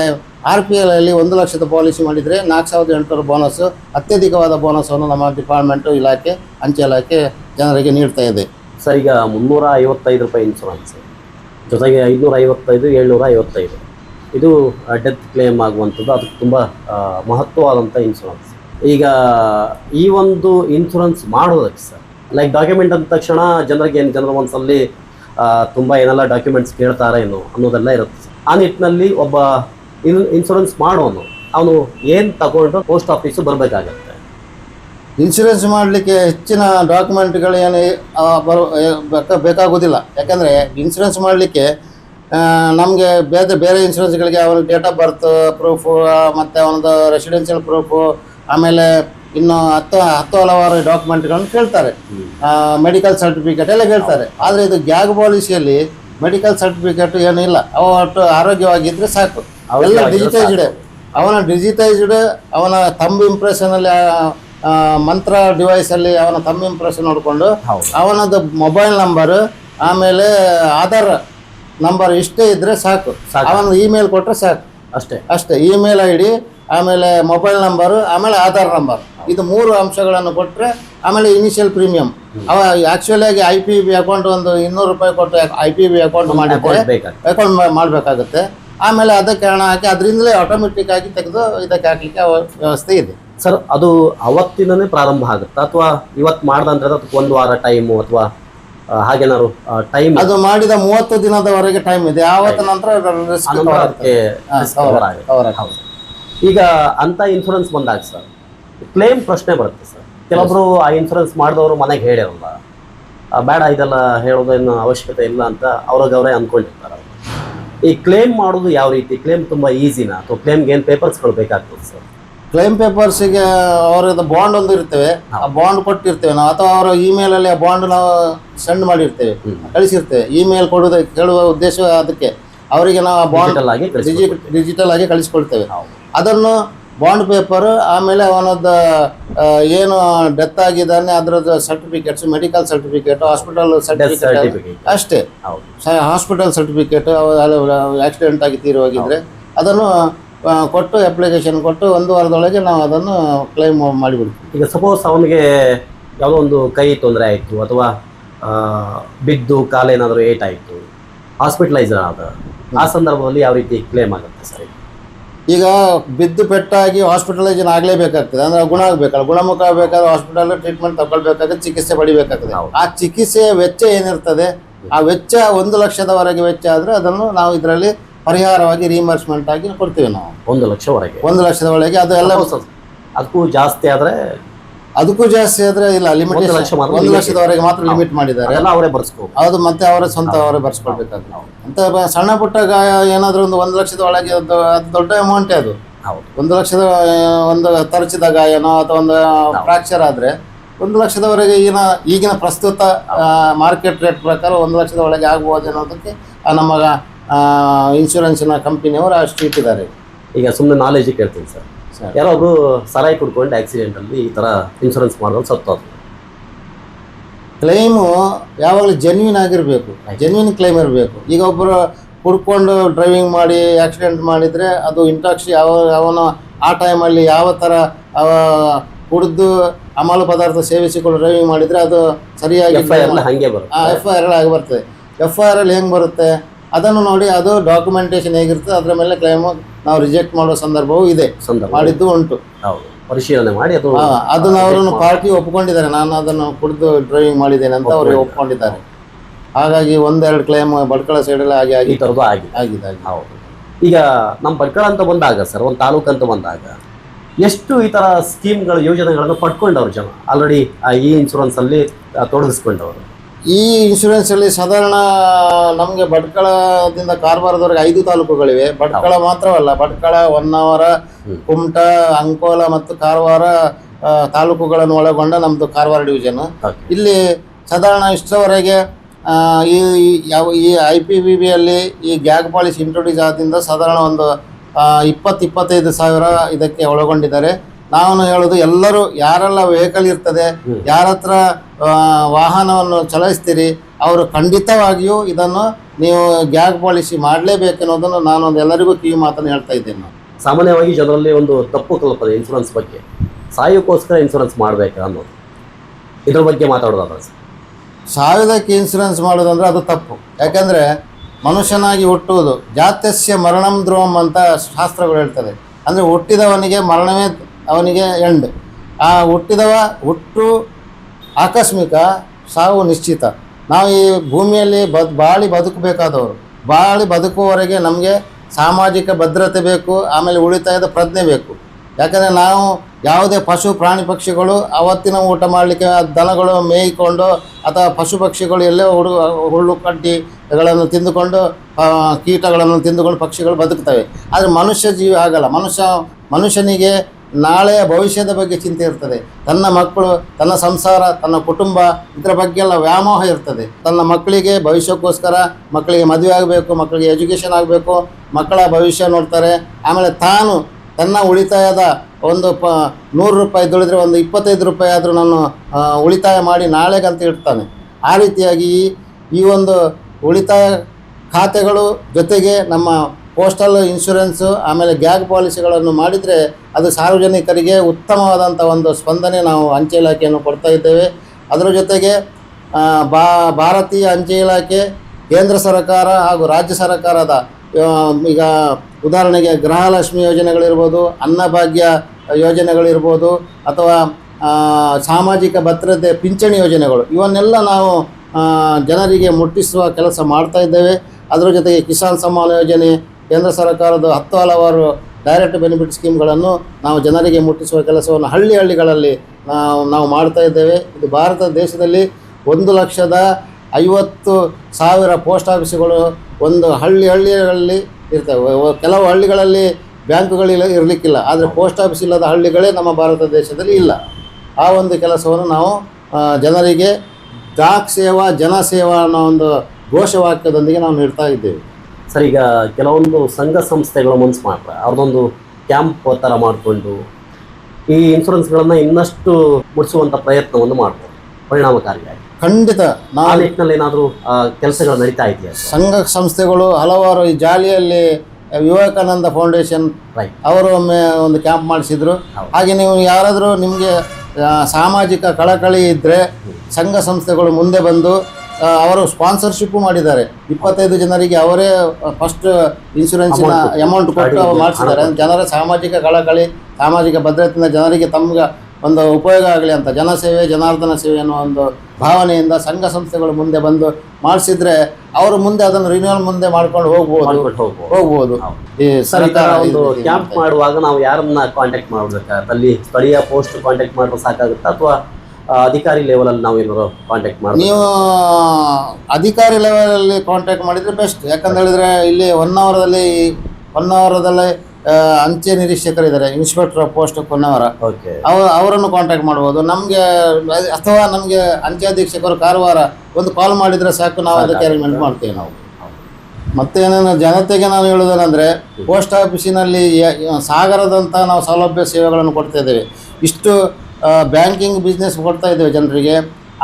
ಆರ್ ಪಿ ಎಲ್ ಒಂದು ಲಕ್ಷದ ಪಾಲಿಸಿ ಮಾಡಿದರೆ ನಾಲ್ಕು ಸಾವಿರದ ಎಂಟುನೂರು ಬೋನಸ್ಸು ಅತ್ಯಧಿಕವಾದ ಬೋನಸ್ಸನ್ನು ನಮ್ಮ ಡಿಪಾರ್ಟ್ಮೆಂಟು ಇಲಾಖೆ, ಅಂಚೆ ಇಲಾಖೆ ಜನರಿಗೆ ನೀಡ್ತಾ ಇದೆ. ಸರ್, ಈಗ ಮುನ್ನೂರ ಐವತ್ತೈದು ರೂಪಾಯಿ ಇನ್ಶೂರೆನ್ಸ್ ಜೊತೆಗೆ ಐದುನೂರ ಐವತ್ತೈದು ಏಳ್ನೂರ ಐವತ್ತೈದು ಇದು ಡೆತ್ ಕ್ಲೇಮ್ ಆಗುವಂಥದ್ದು. ಅದಕ್ಕೆ ತುಂಬ ಮಹತ್ವವಾದಂಥ ಇನ್ಶೂರೆನ್ಸ್ ಈಗ, ಈ ಒಂದು ಇನ್ಶೂರೆನ್ಸ್ ಮಾಡೋದಕ್ಕೆ ಸರ್ ಲೈಕ್ ಡಾಕ್ಯುಮೆಂಟ್ ಅಂದ ತಕ್ಷಣ ಜನರಿಗೆ ಏನು, ಜನರ ಮನಸ್ಸಲ್ಲಿ ತುಂಬ ಏನೆಲ್ಲ ಡಾಕ್ಯುಮೆಂಟ್ಸ್ ಕೇಳ್ತಾರೆ ಏನು ಅನ್ನೋದೆಲ್ಲ ಇರುತ್ತೆ ಆ ನಿಟ್ಟಿನಲ್ಲಿ ಒಬ್ಬ ಇನ್ ಇನ್ಶೂರೆನ್ಸ್ ಮಾಡೋನು, ಅವನು ಏನು ತಗೊಂಡು ಪೋಸ್ಟ್ ಆಫೀಸು ಬರಬೇಕಾಗತ್ತೆ. ಇನ್ಶೂರೆನ್ಸ್ ಮಾಡಲಿಕ್ಕೆ ಹೆಚ್ಚಿನ ಡಾಕ್ಯುಮೆಂಟ್ಗಳು ಏನು ಬರೋ ಬೇಕಾಗೋದಿಲ್ಲ. ಯಾಕಂದರೆ ಇನ್ಶೂರೆನ್ಸ್ ಮಾಡಲಿಕ್ಕೆ ನಮಗೆ ಬೇರೆ ಬೇರೆ ಇನ್ಶೂರೆನ್ಸ್ಗಳಿಗೆ ಅವನ ಡೇಟ್ ಆಫ್ ಬರ್ತ್ ಪ್ರೂಫು ಮತ್ತು ಅವನದು ರೆಸಿಡೆನ್ಷಿಯಲ್ ಪ್ರೂಫು ಆಮೇಲೆ ಇನ್ನು ಹತ್ತು ಹತ್ತು ಹಲವಾರು ಡಾಕ್ಯುಮೆಂಟ್ಗಳನ್ನು ಕೇಳ್ತಾರೆ. ಮೆಡಿಕಲ್ ಸರ್ಟಿಫಿಕೇಟ್ ಎಲ್ಲ ಕೇಳ್ತಾರೆ. ಆದರೆ ಇದು ಗ್ಯಾಗ್ ಪಾಲಿಸಿಯಲ್ಲಿ ಮೆಡಿಕಲ್ ಸರ್ಟಿಫಿಕೇಟ್ ಇಲ್ಲ. ಅವ ಒಟ್ಟು ಆರೋಗ್ಯವಾಗಿದ್ದರೆ ಸಾಕು. ಅವೆಲ್ಲ ಡಿಜಿಟೈಸ್ಡ್ ಅವನ ಡಿಜಿಟೈಸ್ಡ್ ಅವನ ತಂಬ್ ಇಂಪ್ರೆಷನಲ್ಲಿ ಮಂತ್ರ ಡಿವೈಸಲ್ಲಿ ಅವನ ತಮ್ಮ ಇಂಪ್ರೆಸ್ ನೋಡಿಕೊಂಡು ಅವನದ್ದು ಅವನದು ಮೊಬೈಲ್ ನಂಬರ್ ಆಮೇಲೆ ಆಧಾರ್ ನಂಬರ್ ಇಷ್ಟೇ ಇದ್ರೆ ಸಾಕು. ಅವನ ಇಮೇಲ್ ಕೊಟ್ಟರೆ ಸಾಕು. ಅಷ್ಟೇ. ಅಷ್ಟೇ. ಇಮೇಲ್ ಐ ಡಿ ಆಮೇಲೆ ಮೊಬೈಲ್ ನಂಬರು ಆಮೇಲೆ ಆಧಾರ್ ನಂಬರ್ ಇದು ಮೂರು ಅಂಶಗಳನ್ನು ಕೊಟ್ಟರೆ ಆಮೇಲೆ ಇನಿಷಿಯಲ್ ಪ್ರೀಮಿಯಂ ಅವ ಆ್ಯಕ್ಚುಲಾಗಿ ಆಗಿ ಐ ಪಿ ಬಿ ಅಕೌಂಟ್ ಒಂದು ಇನ್ನೂರು ರೂಪಾಯಿ ಕೊಟ್ಟು ಐ ಪಿ ಬಿ ಅಕೌಂಟ್ ಮಾಡಿ ಅಕೌಂಟ್ ಮಾಡಬೇಕಾಗುತ್ತೆ. ಆಮೇಲೆ ಅದಕ್ಕೆ ಹಣ ಹಾಕಿ ಅದರಿಂದಲೇ ಆಟೋಮೆಟಿಕ್ ಆಗಿ ತೆಗೆದು ಇದಕ್ಕೆ ಹಾಕಲಿಕ್ಕೆ ವ್ಯವಸ್ಥೆ ಇದೆ. ಸರ್ ಅದು ಅವತ್ತಿನೇ ಪ್ರಾರಂಭ ಆಗುತ್ತೆ? ಅಥವಾ ಇವತ್ತು ಮಾಡ್ದಂದ್ರೆ ಅದಕ್ಕೆ ಒಂದು ವಾರ ಟೈಮು ಅಥವಾ ಹಾಗೇನಾದ್ರು ಟೈಮ್ ಅದು ಮಾಡಿದ ಮೂವತ್ತು ದಿನದವರೆಗೆ ಟೈಮ್ ಇದೆ. ಆವತ್ತ ನಂತರ. ಈಗ ಅಂತ ಇನ್ಶೂರೆನ್ಸ್ ಬಂದಾಗ ಸರ್ ಕ್ಲೇಮ್ ಪ್ರಶ್ನೆ ಬರುತ್ತೆ ಸರ್ ಕೆಲವೊಬ್ರು ಆ ಇನ್ಶೂರೆನ್ಸ್ ಮಾಡಿದವರು ಮನೆಗೆ ಹೇಳಿರಲ್ಲ. ಬೇಡ ಇದೆಲ್ಲ ಹೇಳೋದೇನು ಅವಶ್ಯಕತೆ ಇಲ್ಲ ಅಂತ ಅವ್ರಿಗೆ ಅವರೇ ಅಂದ್ಕೊಂಡಿರ್ತಾರೆ ಈ ಕ್ಲೇಮ್ ಮಾಡೋದು ಯಾವ ರೀತಿ? ಕ್ಲೇಮ್ ತುಂಬಾ ಈಸಿನಾ ಅಥವಾ ಕ್ಲೇಮ್ಗೆ ಏನು ಪೇಪರ್ಸ್ಗಳು ಬೇಕಾಗ್ತದೆ ಸರ್ ಕ್ಲೈಮ್ ಪೇಪರ್ಸಿಗೆ ಅವರದ್ದು ಬಾಂಡ್ ಒಂದು ಇರ್ತೇವೆ ಆ ಬಾಂಡ್ ಕೊಟ್ಟಿರ್ತೇವೆ ನಾವು ಅಥವಾ ಅವರ ಇಮೇಲಲ್ಲಿ ಆ ಬಾಂಡ್ ನಾವು ಸೆಂಡ್ ಮಾಡಿರ್ತೇವೆ ಕಳಿಸಿರ್ತೇವೆ. ಇಮೇಲ್ ಕೊಡೋದು ಕೇಳುವ ಉದ್ದೇಶ ಅದಕ್ಕೆ ಅವರಿಗೆ ನಾವು ಆ ಬಾಂಡ್ ಡಿಜಿಟಲ್ ಆಗಿ ಕಳಿಸ್ಕೊಳ್ತೇವೆ. ಅದನ್ನು ಬಾಂಡ್ ಪೇಪರ್ ಆಮೇಲೆ ಅವನದ್ದು ಏನು ಡೆತ್ ಆಗಿದ್ದಾನೆ ಅದರದ್ದು certificates medical certificate hospital certificate ಅಷ್ಟೇ. ಹಾಸ್ಪಿಟಲ್ ಸರ್ಟಿಫಿಕೇಟ್ ಆಕ್ಸಿಡೆಂಟ್ ಆಗಿ ತೀರಿ ಹೋಗಿದ್ರೆ ಅದನ್ನು ಕೊಟ್ಟು ಅಪ್ಲಿಕೇಶನ್ ಕೊಟ್ಟು ಒಂದು ವಾರದೊಳಗೆ ನಾವು ಅದನ್ನು ಕ್ಲೈಮ್ ಮಾಡಿಬಿಡ್ತೀವಿ. ಈಗ ಸಪೋಸ್ ಅವನಿಗೆ ಯಾವುದೋ ಒಂದು ಕೈ ತೊಂದರೆ ಆಯಿತು ಅಥವಾ ಬಿದ್ದು ಕಾಲೇನಾದರೂ ಏಟಾಯಿತು ಹಾಸ್ಪಿಟಲೈಸರ್ ಹಾಸ್ಪಿಟಲೈಸ್ ಆದ ಆ ಸಂದರ್ಭದಲ್ಲಿ ಯಾವ ರೀತಿ ಕ್ಲೇಮ್ ಆಗುತ್ತೆ ಸರ್? ಈಗ ಬಿದ್ದು ಪೆಟ್ಟಾಗಿ ಹಾಸ್ಪಿಟಲೈಸೇಷನ್ ಆಗಲೇಬೇಕಾಗ್ತದೆ. ಅಂದರೆ ಗುಣ ಆಗಬೇಕಲ್ಲ. ಗುಣಮುಖ ಆಗಬೇಕಾದ್ರೆ ಹಾಸ್ಪಿಟಲ್ ಟ್ರೀಟ್ಮೆಂಟ್ ತಗೊಳ್ಬೇಕಾದ್ರೆ ಚಿಕಿತ್ಸೆ ಪಡಿಬೇಕಾಗ್ತದೆ. ಆ ಚಿಕಿತ್ಸೆಯ ವೆಚ್ಚ ಏನಿರ್ತದೆ? ಆ ವೆಚ್ಚ ಒಂದು ಲಕ್ಷದವರೆಗೆ ವೆಚ್ಚ ಆದರೆ ಅದನ್ನು ನಾವು ಇದರಲ್ಲಿ ಪರಿಹಾರವಾಗಿ ರಿಇಂಬರ್ಸ್ಮೆಂಟ್ ಆಗಿ ಕೊಡ್ತೀವಿ ನಾವು. ಒಂದು ಲಕ್ಷವರೆಗೆ ಒಂದು ಲಕ್ಷದ ಒಳಗೆ ಅದು ಎಲ್ಲ ಅದಕ್ಕೂ ಜಾಸ್ತಿ ಆದರೆ ಅದಕ್ಕೂ ಜಾಸ್ತಿ ಆದರೆ ಇಲ್ಲ ಲಿಮಿಟ್ ಒಂದು ಲಕ್ಷ ಮಾತ್ರ ಒಂದು ಲಕ್ಷದವರೆಗೆ ಮಾತ್ರ ಲಿಮಿಟ್ ಮಾಡಿದ್ದಾರೆ. ಎಲ್ಲ ಅವರೇ ಬರ್ಸ್ಕೋಬೇಕು. ಅದು ಮತ್ತೆ ಅವರೇ ಸ್ವಂತ ಅವರೇ ಬರ್ಸ್ಕೊಳ್ಬೇಕಾಗ್ತದೆ ಅಂತ ಬ- ಸಣ್ಣ ಪುಟ್ಟ ಗಾಯ ಏನಾದರೂ ಒಂದು ಒಂದು ಲಕ್ಷದ ಒಳಗೆ ಅದು ಅದು ದೊಡ್ಡ ಅಮೌಂಟೇ ಅದು. ಒಂದು ಲಕ್ಷದ ಒಂದು ತರಚಿದ ಗಾಯನೋ ಅಥವಾ ಒಂದು ಫ್ರಾಕ್ಚರ್ ಆದರೆ ಒಂದು ಲಕ್ಷದವರೆಗೆ ಈಗಿನ ಈಗಿನ ಪ್ರಸ್ತುತ ಮಾರ್ಕೆಟ್ ರೇಟ್ ಪ್ರಕಾರ ಒಂದು ಲಕ್ಷದ ಒಳಗೆ ಆಗ್ಬೋದು ಅನ್ನೋದಕ್ಕೆ ನಮಗೆ ನಮ್ಮ ಇನ್ಶೂರೆನ್ಸಿನ ಕಂಪನಿಯವರು ಅಷ್ಟು ಇಟ್ಟಿದ್ದಾರೆ ಈಗ ಸುಮ್ಮನೆ ನಾಲೆಜ್ ಕೇಳ್ತೀನಿ ಸರ್. ಯಾರೋ ಒಬ್ರು ಸರಾಯಿ ಕುಡ್ಕೊಂಡು ಆಕ್ಸಿಡೆಂಟ್ ಅಲ್ಲಿ ಈ ತರ ಇನ್ಶೂರೆನ್ಸ್ ಮಾಡಿದ್ರೆ ಸತ್ತೋದ್ರು ಕ್ಲೈಮು ಯಾವಾಗಲೂ ಜೆನ್ವಿನ್ ಆಗಿರಬೇಕು. ಜೆನ್ವಿನ್ ಕ್ಲೈಮ್ ಇರಬೇಕು. ಈಗ ಒಬ್ಬರು ಕುಡ್ಕೊಂಡು ಡ್ರೈವಿಂಗ್ ಮಾಡಿ ಆಕ್ಸಿಡೆಂಟ್ ಮಾಡಿದರೆ ಅದು ಇಂಟಾಕ್ಸಿ ಯಾವ ಅವನ ಆ ಟೈಮಲ್ಲಿ ಯಾವ ಥರ ಕುಡಿದು ಅಮಲು ಪದಾರ್ಥ ಸೇವಿಸಿಕೊಂಡು ಡ್ರೈವಿಂಗ್ ಮಾಡಿದರೆ ಅದು ಸರಿಯಾಗಿ ಎಫ್ ಐ ಆರ್ ಹಾಗೆ ಬರುತ್ತೆ. ಎಫ್ ಐ ಆರ್ ಆಗಿ ಬರ್ತದೆ. ಎಫ್ ಐ ಆರ್ ಅಲ್ಲಿ ಹೆಂಗೆ ಬರುತ್ತೆ? ಅದನ್ನು ನೋಡಿ ಅದು ಡಾಕ್ಯುಮೆಂಟೇಶನ್ ಹೇಗಿರ್ತದೆ ಅದರ ಮೇಲೆ ಕ್ಲೈಮ್ ನಾವು ರಿಜೆಕ್ಟ್ ಮಾಡುವ ಸಂದರ್ಭವೂ ಇದೆ. ಸಂದರ್ಭ ಮಾಡಿದ್ದು ಉಂಟು. ಹೌದು. ಪರಿಶೀಲನೆ ಮಾಡಿ ಅದು ಹಾ, ಅದನ್ನ ಅವರನ್ನು ಪಾರ್ಟಿ ಒಪ್ಪಿಕೊಂಡಿದ್ದಾರೆ. ನಾನು ಅದನ್ನು ಕುಡಿದು ಡ್ರೈವಿಂಗ್ ಮಾಡಿದ್ದೇನೆ ಅಂತ ಅವರು ಒಪ್ಪಿಕೊಂಡಿದ್ದಾರೆ. ಹಾಗಾಗಿ ಒಂದೆರಡು ಕ್ಲೈಮ್ ಬಡ್ಕಳ ಸೈಡಲ್ಲಿ ಆಗಿ ಈ ಆಗಿ ತರದು ಆಗಿದೆ. ಆಗಿದೆ ಆಗಿದೆ. ಹೌದು. ಈಗ ನಮ್ಮ ಬಡ್ಕಳ ಅಂತ ಬಂದಾಗ ಸರ್ ಒಂದು ತಾಲೂಕು ಅಂತ ಬಂದಾಗ ಎಷ್ಟು ಈ ಥರ ಸ್ಕೀಮ್ಗಳು ಯೋಜನೆಗಳನ್ನು ಪಡ್ಕೊಂಡವ್ರು ಜನ? ಆಲ್ರೆಡಿ ಈ ಇನ್ಶೂರೆನ್ಸ್ ಅಲ್ಲಿ ಆ, ತೊಡಗಿಸ್ಕೊಂಡವರು. ಈ ಇನ್ಶೂರೆನ್ಸ್ ಅಲ್ಲಿ ಸಾಧಾರಣ ನಮಗೆ ಭಟ್ಕಳದಿಂದ ಕಾರವಾರದವರೆಗೆ ಐದು ತಾಲೂಕುಗಳಿವೆ. ಭಟ್ಕಳ ಮಾತ್ರವಲ್ಲ ಭಟ್ಕಳ ಹೊನ್ನಾವರ. ಕುಮಟ ಅಂಕೋಲ ಮತ್ತು ಕಾರವಾರ ತಾಲೂಕುಗಳನ್ನು ಒಳಗೊಂಡ ನಮ್ಮದು ಕಾರವಾರ ಡಿವಿಷನ್ ಇಲ್ಲಿ ಸಾಧಾರಣ ಇಷ್ಟರವರೆಗೆ ಈ ಯಾವ ಈ ಐ ಪಿ ಬಿ ಬಿಯಲ್ಲಿ ಈ ಗ್ಯಾಗ್ ಪಾಲಿಸಿ ಇಂಟ್ರೊಡ್ಯೂಸ್ ಆದಿಂದ ಸಾಧಾರಣ ಒಂದು ಇಪ್ಪತ್ತು ಇಪ್ಪತ್ತೈದು ಸಾವಿರ ಇದಕ್ಕೆ ಒಳಗೊಂಡಿದ್ದಾರೆ. ನಾನು ಹೇಳೋದು ಎಲ್ಲರೂ ಯಾರೆಲ್ಲ ವೆಹಿಕಲ್ ಇರ್ತದೆ. ಯಾರ ಹತ್ರ ವಾಹನವನ್ನು ಚಲಾಯಿಸ್ತೀರಿ ಅವರು ಖಂಡಿತವಾಗಿಯೂ ಇದನ್ನು ನೀವು ಗ್ಯಾಗ್ ಪಾಲಿಸಿ ಮಾಡಲೇಬೇಕೆನ್ನೋದನ್ನು ನಾನು ಎಲ್ಲರಿಗೂ ಕಿವಿ ಮಾತನ್ನು ಹೇಳ್ತಾ ಇದ್ದೇನೆ ನಾನು. ಸಾಮಾನ್ಯವಾಗಿ ಜನರಲ್ಲಿ ಒಂದು ತಪ್ಪು ಕಲ್ಪನೆ ಇನ್ಶೂರೆನ್ಸ್ ಬಗ್ಗೆ. ಸಾಯೋಕ್ಕೋಸ್ಕರ ಇನ್ಶೂರೆನ್ಸ್ ಮಾಡಬೇಕು ಅನ್ನೋದು. ಇದ್ರ ಬಗ್ಗೆ ಮಾತಾಡೋದಾದ್ರೆ. ಸರ್ ಸಾವಿರಕ್ಕೆ ಇನ್ಶೂರೆನ್ಸ್ ಮಾಡೋದಂದ್ರೆ ಅದು ತಪ್ಪು. ಯಾಕೆಂದರೆ ಮನುಷ್ಯನಾಗಿ ಹುಟ್ಟುವುದು ಜಾತ್ಯಸ್ಯ ಮರಣಂ ಧ್ರುವಂ ಅಂತ ಶಾಸ್ತ್ರಗಳು ಹೇಳ್ತದೆ. ಅಂದರೆ ಹುಟ್ಟಿದವನಿಗೆ ಮರಣವೇ ಅವನಿಗೆ ಎಂಡ್ ಆ ಹುಟ್ಟಿದವ ಹುಟ್ಟು ಆಕಸ್ಮಿಕ ಸಾವು ನಿಶ್ಚಿತ. ನಾವು ಈ ಭೂಮಿಯಲ್ಲಿ ಬದ್, ಬಾಳಿ ಬದುಕಬೇಕಾದವರು. ಬಾಳಿ ಬದುಕುವವರೆಗೆ ನಮಗೆ ಸಾಮಾಜಿಕ ಭದ್ರತೆ ಬೇಕು, ಆಮೇಲೆ ಉಳಿತಾಯದ ಪ್ರಜ್ಞೆ ಬೇಕು. ಯಾಕಂದರೆ ನಾವು ಯಾವುದೇ ಪಶು, ಪ್ರಾಣಿ ಪಕ್ಷಿಗಳು ಅವತ್ತಿನ ಊಟ ಮಾಡಲಿಕ್ಕೆ ದನಗಳು ಮೇಯ್ಕೊಂಡು ಅಥವಾ ಪಶು ಪಕ್ಷಿಗಳು ಎಲ್ಲೇ ಹುಡು ಹುಳ್ಳು ಕಡ್ಡಿಗಳನ್ನು ತಿಂದುಕೊಂಡು ಕೀಟಗಳನ್ನು ತಿಂದುಕೊಂಡು ಪಕ್ಷಿಗಳು ಬದುಕ್ತವೆ. ಆದರೆ ಮನುಷ್ಯ ಜೀವಿ ಆಗಲ್ಲ. ಮನುಷ್ಯ, ಮನುಷ್ಯನಿಗೆ ನಾಳೆಯ ಭವಿಷ್ಯದ ಬಗ್ಗೆ ಚಿಂತೆ ಇರ್ತದೆ. ತನ್ನ ಮಕ್ಕಳು, ತನ್ನ ಸಂಸಾರ, ತನ್ನ ಕುಟುಂಬ, ಇದರ ಬಗ್ಗೆ ಎಲ್ಲ ವ್ಯಾಮೋಹ ಇರ್ತದೆ. ತನ್ನ ಮಕ್ಕಳಿಗೆ ಭವಿಷ್ಯಕ್ಕೋಸ್ಕರ ಮಕ್ಕಳಿಗೆ ಮದುವೆ ಆಗಬೇಕು, ಮಕ್ಕಳಿಗೆ ಎಜುಕೇಷನ್ ಆಗಬೇಕು, ಮಕ್ಕಳ ಭವಿಷ್ಯ ನೋಡ್ತಾರೆ. ಆಮೇಲೆ ತಾನು ತನ್ನ ಉಳಿತಾಯದ ಒಂದು ಪ, ನೂರು ರೂಪಾಯಿ ದುಡಿದ್ರೆ ಒಂದು ಇಪ್ಪತ್ತೈದು ರೂಪಾಯಿ ಆದರೂ ನಾನು ಉಳಿತಾಯ ಮಾಡಿ ನಾಳೆಗಂತ ಇಡ್ತಾನೆ. ಆ ರೀತಿಯಾಗಿ ಈ- ಈ ಒಂದು ಉಳಿತಾಯ ಖಾತೆಗಳು ಜೊತೆಗೆ ನಮ್ಮ ಪೋಸ್ಟಲ್ ಇನ್ಶೂರೆನ್ಸು ಆಮೇಲೆ ಗ್ಯಾಗ್ ಪಾಲಿಸಿಗಳನ್ನು ಮಾಡಿದರೆ ಅದು ಸಾರ್ವಜನಿಕರಿಗೆ ಉತ್ತಮವಾದಂಥ ಒಂದು ಸ್ಪಂದನೆ ನಾವು ಅಂಚೆ ಇಲಾಖೆಯನ್ನು ಕೊಡ್ತಾ ಇದ್ದೇವೆ. ಅದರ ಜೊತೆಗೆ ಬಾ, ಭಾರತೀಯ ಅಂಚೆ ಇಲಾಖೆ, ಕೇಂದ್ರ ಸರ್ಕಾರ ಹಾಗೂ ರಾಜ್ಯ ಸರ್ಕಾರದ ಈಗ ಉದಾಹರಣೆಗೆ ಗೃಹಲಕ್ಷ್ಮಿ ಯೋಜನೆಗಳಿರ್ಬೋದು, ಅನ್ನಭಾಗ್ಯ ಯೋಜನೆಗಳಿರ್ಬೋದು, ಅಥವಾ ಸಾಮಾಜಿಕ ಭದ್ರತೆ ಪಿಂಚಣಿ ಯೋಜನೆಗಳು, ಇವನ್ನೆಲ್ಲ ನಾವು ಜನರಿಗೆ ಮುಟ್ಟಿಸುವ ಕೆಲಸ ಮಾಡ್ತಾ ಇದ್ದೇವೆ. ಅದರ ಜೊತೆಗೆ ಕಿಸಾನ್ ಸಮ್ಮಾನ ಯೋಜನೆ ಕೇಂದ್ರ ಸರ್ಕಾರದ ಹತ್ತು ಹಲವಾರು ಡೈರೆಕ್ಟ್ ಬೆನಿಫಿಟ್ ಸ್ಕೀಮ್ಗಳನ್ನು ನಾವು ಜನರಿಗೆ ಮುಟ್ಟಿಸುವ ಕೆಲಸವನ್ನು ಹಳ್ಳಿ ಹಳ್ಳಿಗಳಲ್ಲಿ ನಾವು ನಾವು ಮಾಡ್ತಾ ಇದ್ದೇವೆ. ಇದು ಭಾರತ ದೇಶದಲ್ಲಿ ಒಂದು ಲಕ್ಷದ ಐವತ್ತು ಸಾವಿರ ಪೋಸ್ಟ್ ಆಫೀಸುಗಳು ಒಂದು ಹಳ್ಳಿ ಹಳ್ಳಿಗಳಲ್ಲಿ ಇರ್ತವೆ. ಕೆಲವು ಹಳ್ಳಿಗಳಲ್ಲಿ ಬ್ಯಾಂಕುಗಳಿಲ್ಲ ಇರಲಿಕ್ಕಿಲ್ಲ. ಆದರೆ ಪೋಸ್ಟ್ ಆಫೀಸ್ ಇಲ್ಲದ ಹಳ್ಳಿಗಳೇ ನಮ್ಮ ಭಾರತ ದೇಶದಲ್ಲಿ ಇಲ್ಲ. ಆ ಒಂದು ಕೆಲಸವನ್ನು ನಾವು ಜನರಿಗೆ ಡಾಕ್ ಸೇವಾ, ಜನ ಸೇವಾ ಅನ್ನೋ ಒಂದು ಘೋಷವಾಕ್ಯದೊಂದಿಗೆ ನಾವು ನೀಡ್ತಾ ಇದ್ದೇವೆ. ಸರ್ ಈಗ ಕೆಲವೊಂದು ಸಂಘ ಸಂಸ್ಥೆಗಳು ಮನ್ಸು ಮಾಡ್ತಾರೆ ಅವ್ರದ್ದೊಂದು ಕ್ಯಾಂಪ್ ಥರ ಮಾಡಿಕೊಂಡು ಈ ಇನ್ಶೂರೆನ್ಸ್ಗಳನ್ನು ಇನ್ನಷ್ಟು ಮುಡಿಸುವಂಥ ಪ್ರಯತ್ನವನ್ನು ಮಾಡ್ತಾರೆ ಪರಿಣಾಮಕಾರಿಯಾಗಿ. ಖಂಡಿತ ಆ ನಾವು ನಿಟ್ಟಿನಲ್ಲಿ ಏನಾದರೂ ಕೆಲಸಗಳು ನಡೀತಾ ಇದೆಯಾ ಸಂಘ ಸಂಸ್ಥೆಗಳು ಹಲವಾರು ಈ ಜಾಲಿಯಲ್ಲಿ ವಿವೇಕಾನಂದ ಫೌಂಡೇಶನ್ ರೈಟ್ ಅವರು ಒಮ್ಮೆ ಒಂದು ಕ್ಯಾಂಪ್ ಮಾಡಿಸಿದ್ರು. ಹೌದು. ಹಾಗೆ ನೀವು ಯಾರಾದರೂ ನಿಮಗೆ ಸಾಮಾಜಿಕ ಕಳಕಳಿ ಇದ್ದರೆ ಸಂಘ ಸಂಸ್ಥೆಗಳು ಮುಂದೆ ಬಂದು ಅವರು ಸ್ಪಾನ್ಸರ್ಶಿಪ್ ಮಾಡಿದ್ದಾರೆ. ಇಪ್ಪತ್ತೈದು ಜನರಿಗೆ ಅವರೇ ಫಸ್ಟ್ ಇನ್ಶೂರೆನ್ಸಿನ Amount ಅಮೌಂಟ್ ಕೊಟ್ಟು ಮಾಡಿಸಿದ್ದಾರೆ. ಜನರ ಸಾಮಾಜಿಕ ಕಳಕಳಿ ಸಾಮಾಜಿಕ ಭದ್ರತೆಯಿಂದ ಜನರಿಗೆ ತಮ್ಗೆ ಒಂದು ಉಪಯೋಗ ಆಗಲಿ ಅಂತ. ಜನಸೇವೆ ಜನಾರ್ದನ ಸೇವೆ ಅನ್ನೋ ಒಂದು ಭಾವನೆಯಿಂದ ಸಂಘ ಸಂಸ್ಥೆಗಳು ಮುಂದೆ ಬಂದು ಮಾಡಿಸಿದ್ರೆ ಅವರು ಮುಂದೆ ಅದನ್ನು ರಿನ್ಯೂವಲ್ ಮುಂದೆ ಮಾಡ್ಕೊಂಡು ಹೋಗ್ಬೋದು. ಹೋಗ್ಬೋದು. ಈ ಸರ್ಕಾರ ಒಂದು ಕ್ಯಾಂಪ್ ಮಾಡುವಾಗ ನಾವು ಯಾರನ್ನ ಕಾಂಟ್ಯಾಕ್ಟ್ ಮಾಡ್ಬೇಕಾಗತ್ತೆ? ಅಲ್ಲಿ ಸ್ಥಳೀಯ ಪೋಸ್ಟ್ ಕಾಂಟ್ಯಾಕ್ಟ್ ಮಾಡಿದ್ರೆ ಸಾಕಾಗುತ್ತಾ ಅಥವಾ ಅಧಿಕಾರಿ ಲೆವೆಲ್ ಅಲ್ಲಿ ನಾವು ಏನಾದ್ರು ಕಾಂಟ್ಯಾಕ್ಟ್ ಮಾಡಿ ನೀವು ಅಧಿಕಾರಿ ಲೆವೆಲಲ್ಲಿ ಕಾಂಟ್ಯಾಕ್ಟ್ ಮಾಡಿದರೆ ಬೆಸ್ಟ್ ಯಾಕಂತ ಹೇಳಿದ್ರೆ ಇಲ್ಲಿ ಹೊನ್ನಾವರದಲ್ಲಿ ಹೊನ್ನಾವರದಲ್ಲಿ ಅಲ್ಲಿ ಅಂಚೆ ನಿರೀಕ್ಷಕರಿದ್ದಾರೆ ಇನ್ಸ್ಪೆಕ್ಟರ್ ಆಫ್ ಪೋಸ್ಟ್ ಹೊನ್ನಾವರ ಅವರನ್ನು ಕಾಂಟ್ಯಾಕ್ಟ್ ಮಾಡ್ಬೋದು. ನಮಗೆ ಅಥವಾ ನಮಗೆ ಅಂಚೆ ಅಧೀಕ್ಷಕರು ಕಾರವಾರ ಒಂದು ಕಾಲ್ ಮಾಡಿದರೆ ಸಾಕು ನಾವು ಅದಕ್ಕೆ ಅರೇಂಜ್ಮೆಂಟ್ ಮಾಡ್ತೇವೆ ನಾವು. ಮತ್ತೆ ಮತ್ತೇನೇನು ಜನತೆಗೆ ನಾನು ಹೇಳೋದೇನೆಂದರೆ ಪೋಸ್ಟ್ ಆಫೀಸಿನಲ್ಲಿ ಸಾಗರದಂತ ಸಾಗರದಂಥ ನಾವು ಸೌಲಭ್ಯ ಸೇವೆಗಳನ್ನು ಕೊಡ್ತಾ ಇದ್ದೇವೆ. ಇಷ್ಟು ಬ್ಯಾಂಕಿಂಗ್ ಬಿಸ್ನೆಸ್ ಕೊಡ್ತಾ ಇದ್ದೇವೆ ಜನರಿಗೆ.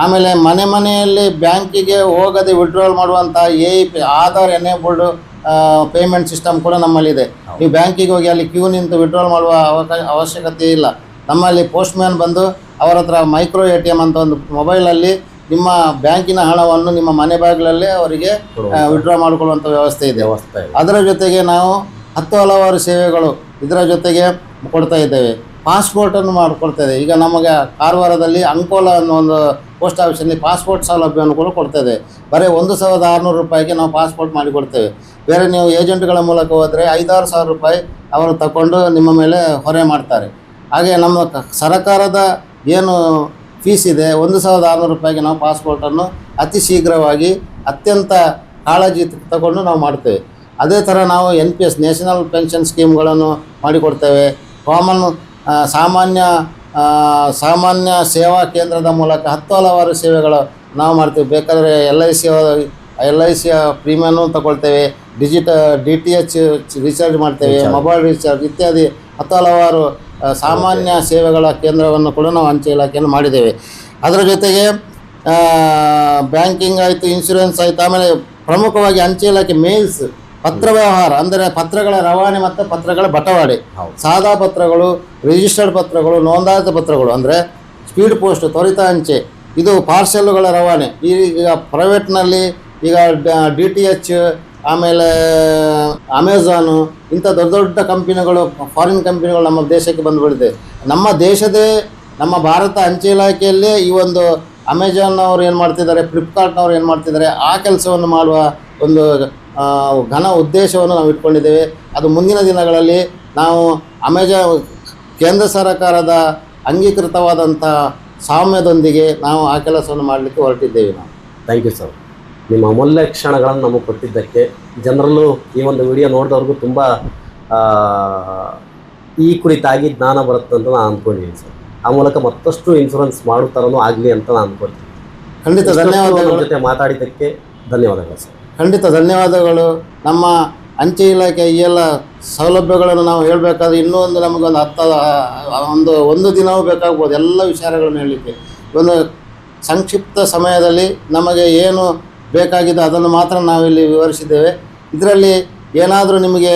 ಆಮೇಲೆ ಮನೆ ಮನೆಯಲ್ಲಿ ಬ್ಯಾಂಕಿಗೆ ಹೋಗದೆ ವಿಡ್ರಾವಲ್ ಮಾಡುವಂಥ A P Aadhaar enabled payment system ಕೂಡ ನಮ್ಮಲ್ಲಿದೆ. ನೀವು ಬ್ಯಾಂಕಿಗೆ ಹೋಗಿ ಅಲ್ಲಿ ಕ್ಯೂ ನಿಂತು ವಿಡ್ರಾವಲ್ ಮಾಡುವ ಅವಶ್ಯಕತೆ ಇಲ್ಲ. ನಮ್ಮಲ್ಲಿ ಪೋಸ್ಟ್ ಮ್ಯಾನ್ ಬಂದು ಅವರ ಹತ್ರ ಮೈಕ್ರೋ ಎ ಟಿ ಎಂ ಅಂತ ಒಂದು ಮೊಬೈಲಲ್ಲಿ ನಿಮ್ಮ ಬ್ಯಾಂಕಿನ ಹಣವನ್ನು ನಿಮ್ಮ ಮನೆ ಬಾಗಿಲಲ್ಲೇ ಅವರಿಗೆ ವಿಡ್ರಾ ಮಾಡಿಕೊಳ್ಳುವಂಥ ವ್ಯವಸ್ಥೆ ಇದೆ. ಅದರ ಜೊತೆಗೆ ನಾವು ಹತ್ತು ಹಲವಾರು ಸೇವೆಗಳು ಇದರ ಜೊತೆಗೆ ಕೊಡ್ತಾ ಇದ್ದೇವೆ. ಪಾಸ್ಪೋರ್ಟನ್ನು ಮಾಡಿಕೊಡ್ತಾ ಇದ್ದೇವೆ ಈಗ ನಮಗೆ ಕಾರವಾರದಲ್ಲಿ ಅಂಕೋಲ ಅನ್ನೋ ಒಂದು ಪೋಸ್ಟ್ ಆಫೀಸಲ್ಲಿ ಪಾಸ್ಪೋರ್ಟ್ ಸೌಲಭ್ಯವನ್ನು ಕೂಡ ಕೊಡ್ತಾ ಇದ್ದೇವೆ ಬರೀ ಒಂದು ಸಾವಿರದ ಆರುನೂರು ರೂಪಾಯಿಗೆ ನಾವು ಪಾಸ್ಪೋರ್ಟ್ ಮಾಡಿಕೊಡ್ತೇವೆ. ಬೇರೆ ನೀವು ಏಜೆಂಟ್ಗಳ ಮೂಲಕ ಹೋದರೆ ಐದಾರು ಸಾವಿರ ರೂಪಾಯಿ ಅವರು ತಗೊಂಡು ನಿಮ್ಮ ಮೇಲೆ ಹೊರೆ ಮಾಡ್ತಾರೆ. ಹಾಗೆ ನಮ್ಮ ಸರ್ಕಾರದ ಏನು ಫೀಸ್ ಇದೆ, ಒಂದು ಸಾವಿರದ ಆರುನೂರು ರೂಪಾಯಿಗೆ ನಾವು ಪಾಸ್ಪೋರ್ಟನ್ನು ಅತಿ ಶೀಘ್ರವಾಗಿ ಅತ್ಯಂತ ಕಾಳಜಿ ತಗೊಂಡು ನಾವು ಮಾಡ್ತೇವೆ. ಅದೇ ಥರ ನಾವು N P S national pension ಸ್ಕೀಮ್ಗಳನ್ನು ಮಾಡಿಕೊಡ್ತೇವೆ. ಕಾಮನ್ ಸಾಮಾನ್ಯ ಸಾಮಾನ್ಯ ಸೇವಾ ಕೇಂದ್ರದ ಮೂಲಕ ಹತ್ತು ಹಲವಾರು ಸೇವೆಗಳು ನಾವು ಮಾಡ್ತೀವಿ. ಬೇಕಾದರೆ L I C L I ಸಿಯ ಪ್ರೀಮಿಯನ್ನು ತಗೊಳ್ತೇವೆ ಡಿಜಿಟ ಡಿ ಟಿ ಎಚ್ ರೀಚಾರ್ಜ್ ಮಾಡ್ತೇವೆ ಮೊಬೈಲ್ ರೀಚಾರ್ಜ್ ಇತ್ಯಾದಿ ಹತ್ತು ಹಲವಾರು ಸಾಮಾನ್ಯ ಸೇವೆಗಳ ಕೇಂದ್ರವನ್ನು ಕೂಡ ನಾವು ಅಂಚೆ ಇಲಾಖೆಯನ್ನು ಮಾಡಿದ್ದೇವೆ. ಅದರ ಜೊತೆಗೆ ಬ್ಯಾಂಕಿಂಗ್ ಆಯಿತು ಇನ್ಶೂರೆನ್ಸ್ ಆಯಿತು ಆಮೇಲೆ ಪ್ರಮುಖವಾಗಿ ಅಂಚೆ ಇಲಾಖೆ ಮೇಲ್ಸ್ ಪತ್ರ ವ್ಯವಹಾರ ಅಂದರೆ ಪತ್ರಗಳ ರವಾನೆ ಮತ್ತು ಪತ್ರಗಳ ಬಟವಾಡೆ. ಹೌದು. ಸಾದಾ ಪತ್ರಗಳು ರಿಜಿಸ್ಟರ್ಡ್ ಪತ್ರಗಳು ನೋಂದಾಯಿತ ಪತ್ರಗಳು ಅಂದರೆ ಸ್ಪೀಡ್ ಪೋಸ್ಟ್ ತ್ವರಿತ ಅಂಚೆ ಇದು ಪಾರ್ಸೆಲ್ಗಳ ರವಾನೆ. ಈಗ ಪ್ರೈವೇಟ್ನಲ್ಲಿ ಈಗ ಡಿ ಟಿ ಎಚ್ ಆಮೇಲೆ ಅಮೆಝಾನು ಇಂಥ ದೊಡ್ಡ ದೊಡ್ಡ ಕಂಪನಿಗಳು ಫಾರಿನ್ ಕಂಪನಿಗಳು ನಮ್ಮ ದೇಶಕ್ಕೆ ಬಂದುಬಿಟ್ಟಿದೆ ನಮ್ಮ ದೇಶದೇ ನಮ್ಮ ಭಾರತ ಅಂಚೆ ಇಲಾಖೆಯಲ್ಲೇ ಈ ಒಂದು ಅಮೆಜಾನ್ ಅವರು ಏನು ಮಾಡ್ತಿದ್ದಾರೆ ಫ್ಲಿಪ್ಕಾರ್ಟ್ನವ್ರು ಏನು ಮಾಡ್ತಿದ್ದಾರೆ ಆ ಕೆಲಸವನ್ನು ಮಾಡುವ ಒಂದು ಘನ ಉದ್ದೇಶವನ್ನು ನಾವು ಇಟ್ಕೊಂಡಿದ್ದೇವೆ. ಅದು ಮುಂದಿನ ದಿನಗಳಲ್ಲಿ ನಾವು ಅಮೆಜಾನ್ ಕೇಂದ್ರ ಸರ್ಕಾರದ ಅಂಗೀಕೃತವಾದಂಥ ಸಾಮ್ಯದೊಂದಿಗೆ ನಾವು ಆ ಕೆಲಸವನ್ನು ಮಾಡಲಿಕ್ಕೆ ಹೊರಟಿದ್ದೇವೆ ನಾವು. Thank you sir. ನಿಮ್ಮ ಅಮೂಲ್ಯ ಕ್ಷಣಗಳನ್ನು ನಮಗೆ ಕೊಟ್ಟಿದ್ದಕ್ಕೆ ಜನರಲ್ಲೂ ಈ ಒಂದು ವಿಡಿಯೋ ನೋಡಿದವ್ರಿಗೂ ತುಂಬ ಈ ಕುರಿತಾಗಿ ಜ್ಞಾನ ಬರುತ್ತೆ ಅಂತ ನಾನು ಅಂದ್ಕೊಂಡಿದ್ದೀನಿ ಸರ್. ಆ ಮೂಲಕ ಮತ್ತಷ್ಟು ಇನ್ಶೂರೆನ್ಸ್ ಮಾಡೋ ಥರನೂ ಆಗಲಿ ಅಂತ ನಾನು ಅಂದ್ಕೊಳ್ತೀನಿ. ಖಂಡಿತ ಧನ್ಯವಾದಗಳು. ಜೊತೆ ಮಾತಾಡಿದ್ದಕ್ಕೆ ಧನ್ಯವಾದಗಳು ಸರ್. ಖಂಡಿತ ಧನ್ಯವಾದಗಳು. ನಮ್ಮ ಅಂಚೆ ಇಲಾಖೆ ಈ ಎಲ್ಲ ಸೌಲಭ್ಯಗಳನ್ನು ನಾವು ಹೇಳಬೇಕಾದ್ರೆ ಇನ್ನೂ ಒಂದು ನಮಗೊಂದು ಹತ್ತು ಒಂದು ಒಂದು ದಿನವೂ ಬೇಕಾಗ್ಬೋದು. ಎಲ್ಲ ವಿಚಾರಗಳನ್ನು ಹೇಳಲಿಕ್ಕೆ. ಒಂದು ಸಂಕ್ಷಿಪ್ತ ಸಮಯದಲ್ಲಿ ನಮಗೆ ಏನು ಬೇಕಾಗಿದೆ ಅದನ್ನು ಮಾತ್ರ ನಾವಿಲ್ಲಿ ವಿವರಿಸಿದ್ದೇವೆ. ಇದರಲ್ಲಿ ಏನಾದರೂ ನಿಮಗೆ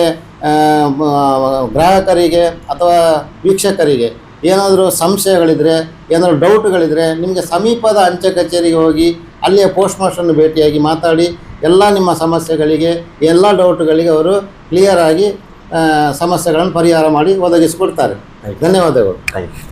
ಗ್ರಾಹಕರಿಗೆ ಅಥವಾ ವೀಕ್ಷಕರಿಗೆ ಏನಾದರೂ ಸಂಶಯಗಳಿದ್ದರೆ ಏನಾದರೂ ಡೌಟ್ಗಳಿದ್ದರೆ ನಿಮಗೆ ಸಮೀಪದ ಅಂಚೆ ಕಚೇರಿಗೆ ಹೋಗಿ ಅಲ್ಲಿಯ ಪೋಸ್ಟ್ ಮಾಸ್ಟರ್ನ ಭೇಟಿಯಾಗಿ ಮಾತಾಡಿ ಎಲ್ಲ ನಿಮ್ಮ ಸಮಸ್ಯೆಗಳಿಗೆ ಎಲ್ಲ ಡೌಟ್ಗಳಿಗೆ ಅವರು ಕ್ಲಿಯರ್ ಆಗಿ ಸಮಸ್ಯೆಗಳನ್ನು ಪರಿಹಾರ ಮಾಡಿ ಒದಗಿಸಿಕೊಡ್ತಾರೆ. ಧನ್ಯವಾದಗಳು. Thank you